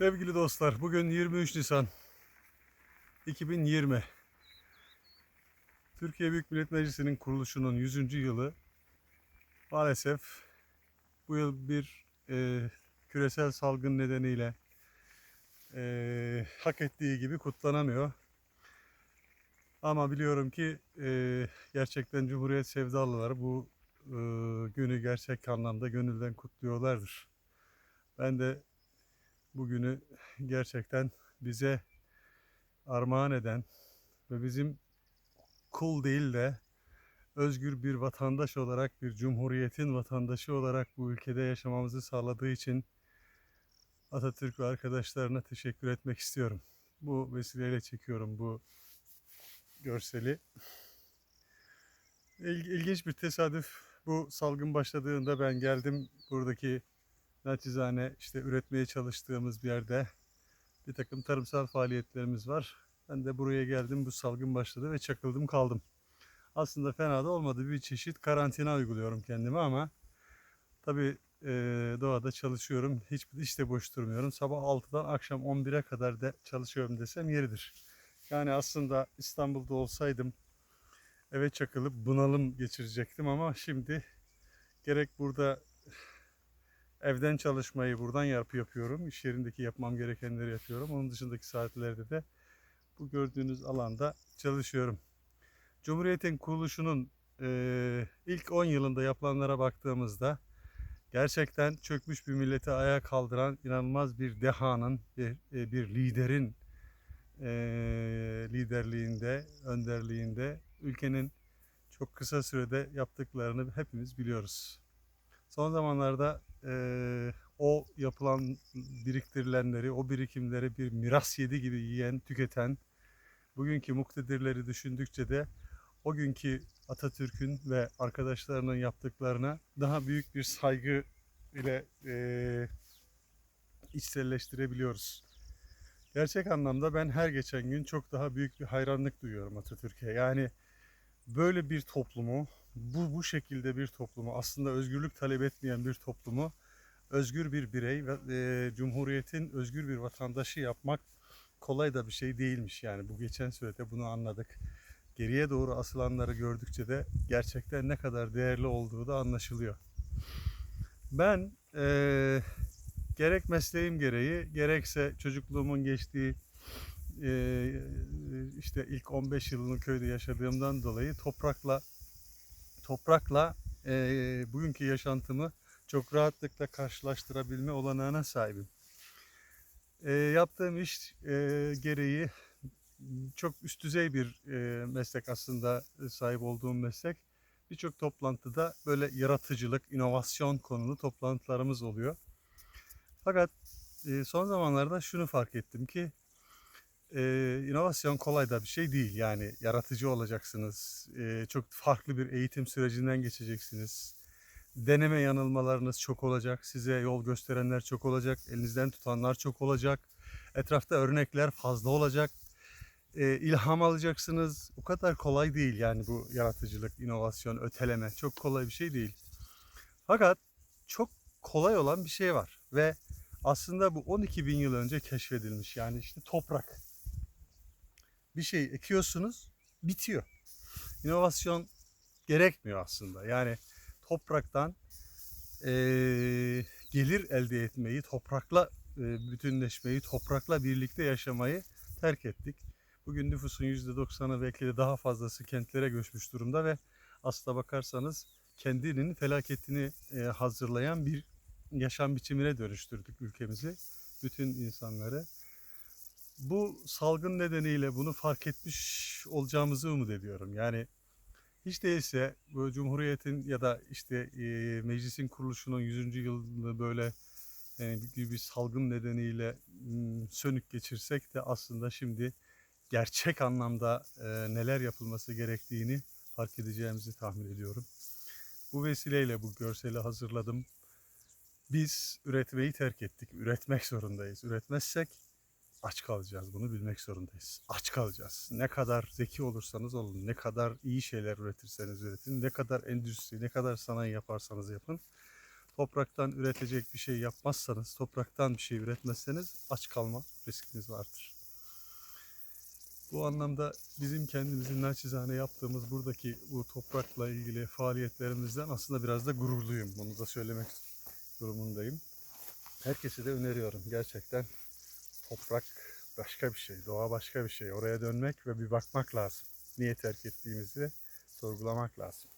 Sevgili dostlar, bugün 23 Nisan 2020. Türkiye Büyük Millet Meclisi'nin kuruluşunun 100. yılı maalesef bu yıl bir e, küresel salgın nedeniyle e, hak ettiği gibi kutlanamıyor. Ama biliyorum ki e, gerçekten Cumhuriyet sevdalıları bu e, günü gerçek anlamda gönülden kutluyorlardır. Ben de bugünü gerçekten bize armağan eden ve bizim kul değil de özgür bir vatandaş olarak, bir cumhuriyetin vatandaşı olarak bu ülkede yaşamamızı sağladığı için Atatürk ve arkadaşlarına teşekkür etmek istiyorum. Bu vesileyle çekiyorum bu görseli. İl- İlginç bir tesadüf. Bu salgın başladığında ben geldim buradaki naçizane işte üretmeye çalıştığımız bir yerde bir takım tarımsal faaliyetlerimiz var. Ben de buraya geldim bu salgın başladı ve çakıldım kaldım. Aslında fena da olmadı bir çeşit karantina uyguluyorum kendime ama tabi doğada çalışıyorum. Hiç, hiç de boş durmuyorum. Sabah 6'dan akşam 11'e kadar da çalışıyorum desem yeridir. Yani aslında İstanbul'da olsaydım eve çakılıp bunalım geçirecektim ama şimdi gerek burada evden çalışmayı buradan yap yapıyorum. İş yerindeki yapmam gerekenleri yapıyorum. Onun dışındaki saatlerde de bu gördüğünüz alanda çalışıyorum. Cumhuriyet'in kuruluşunun eee, ilk 10 yılında yapılanlara baktığımızda gerçekten çökmüş bir milleti ayağa kaldıran inanılmaz bir dehanın, bir, e, bir liderin eee, liderliğinde, önderliğinde ülkenin çok kısa sürede yaptıklarını hepimiz biliyoruz. Son zamanlarda eee, o yapılan biriktirilenleri, o birikimleri bir miras yedi gibi yiyen, tüketen, bugünkü muktedirleri düşündükçe de o günkü Atatürk'ün ve arkadaşlarının yaptıklarına daha büyük bir saygı ile eee içselleştirebiliyoruz. Gerçek anlamda ben her geçen gün çok daha büyük bir hayranlık duyuyorum Atatürk'e. Yani böyle bir toplumu, bu bu şekilde bir toplumu, aslında özgürlük talep etmeyen bir toplumu özgür bir birey ve e, cumhuriyetin özgür bir vatandaşı yapmak kolay da bir şey değilmiş. Yani bu geçen sürede bunu anladık. Geriye doğru asılanları gördükçe de gerçekten ne kadar değerli olduğu da anlaşılıyor. Ben e, gerek mesleğim gereği gerekse çocukluğumun geçtiği e, işte ilk 15 yılını köyde yaşadığımdan dolayı toprakla toprakla e, bugünkü yaşantımı çok rahatlıkla karşılaştırabilme olanağına sahibim. E, yaptığım iş e, gereği çok üst düzey bir e, meslek aslında sahip olduğum meslek. Birçok toplantıda böyle yaratıcılık, inovasyon konulu toplantılarımız oluyor. Fakat e, son zamanlarda şunu fark ettim ki e, inovasyon kolay da bir şey değil. Yani yaratıcı olacaksınız. E, çok farklı bir eğitim sürecinden geçeceksiniz. Deneme yanılmalarınız çok olacak. Size yol gösterenler çok olacak. Elinizden tutanlar çok olacak. Etrafta örnekler fazla olacak. E, ilham alacaksınız. O kadar kolay değil yani bu yaratıcılık, inovasyon, öteleme. Çok kolay bir şey değil. Fakat çok kolay olan bir şey var. Ve aslında bu 12 bin yıl önce keşfedilmiş. Yani işte toprak. Bir şey ekiyorsunuz, bitiyor. İnovasyon gerekmiyor aslında. Yani topraktan eee, gelir elde etmeyi, toprakla e, bütünleşmeyi, toprakla birlikte yaşamayı terk ettik. Bugün nüfusun %90'ı belki de daha fazlası kentlere göçmüş durumda ve aslına bakarsanız kendinin felaketini e, hazırlayan bir yaşam biçimine dönüştürdük ülkemizi, bütün insanları. Bu salgın nedeniyle bunu fark etmiş olacağımızı umut ediyorum. Yani hiç değilse bu Cumhuriyet'in ya da işte e, meclisin kuruluşunun 100. yılını böyle e, bir, bir salgın nedeniyle sönük geçirsek de aslında şimdi gerçek anlamda e, neler yapılması gerektiğini fark edeceğimizi tahmin ediyorum. Bu vesileyle bu görseli hazırladım. Biz üretmeyi terk ettik. Üretmek zorundayız. Üretmezsek aç kalacağız. Bunu bilmek zorundayız. Aç kalacağız. Ne kadar zeki olursanız olun, ne kadar iyi şeyler üretirseniz üretin, ne kadar endüstri, ne kadar sanayi yaparsanız yapın. topraktan üretecek bir şey yapmazsanız, topraktan bir şey üretmezseniz aç kalma riskiniz vardır. Bu anlamda bizim kendimizin naçizane yaptığımız buradaki bu toprakla ilgili faaliyetlerimizden aslında biraz da gururluyum. Bunu da söylemek durumundayım. Herkese de öneriyorum. Gerçekten toprak başka bir şey, doğa başka bir şey. Oraya dönmek ve bir bakmak lazım. Niye terk ettiğimizi sorgulamak lazım.